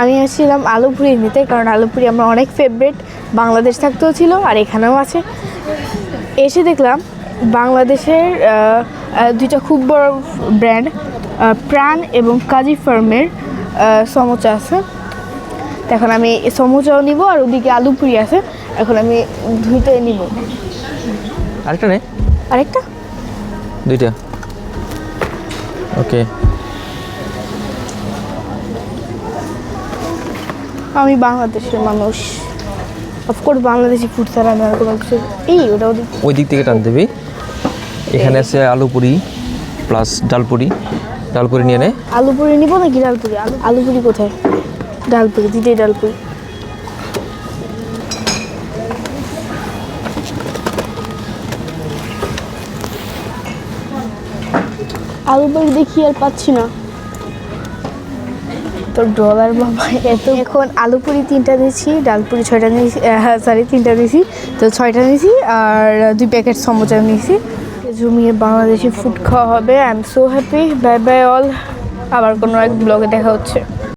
আমি আসছিলাম আলুপুরি নিতে কারণ আলুপুরি আমার অনেক ফেভারিট বাংলাদেশ থাকতেও ছিল আর এখানেও আছে। এসে দেখলাম বাংলাদেশের দুইটা খুব বড় ব্র্যান্ড প্রাণ এবং কাজী ফার্মের সমোচা আছে। এখন আমি সমোচাও নিব আর ওদিকে আলুপুরি আছে। এখন আমি দুইটাই নিব। আরেকটা নে। আরেকটা? দুইটা। ওকে। আমি বাংলাদেশের মানুষ। অফকোর্স বাংলাদেশি ফুড ছাড়া আমি আর কোনো কিছু এই ওটা ওদিক ওই দিক থেকে টান দিবি। এখানে আছে আলু পুরি প্লাস ডালপুরি। ডালপুরি নিয়ে নে। আলুপুরি নিব নাকি ডালপুরি? আলু আলুপুরি কোথায়? ডালপুরি দিতেই আলু আলুপুরি দেখি আর পাচ্ছি না। তো ডলার বাবা, এত এখন আলু পুরি তিনটা দিয়েছি, ডাল পুরি ছয়টা নিয়েছি সরি তিনটা দিয়েছি। তো ছয়টা নিয়েছি আর দুই প্যাকেট সমোচা নিয়েছি। জমিয়ে বাংলাদেশি ফুড খাওয়া হবে। I am so happy bye bye all আবার কোনো এক ব্লগে দেখা হচ্ছে।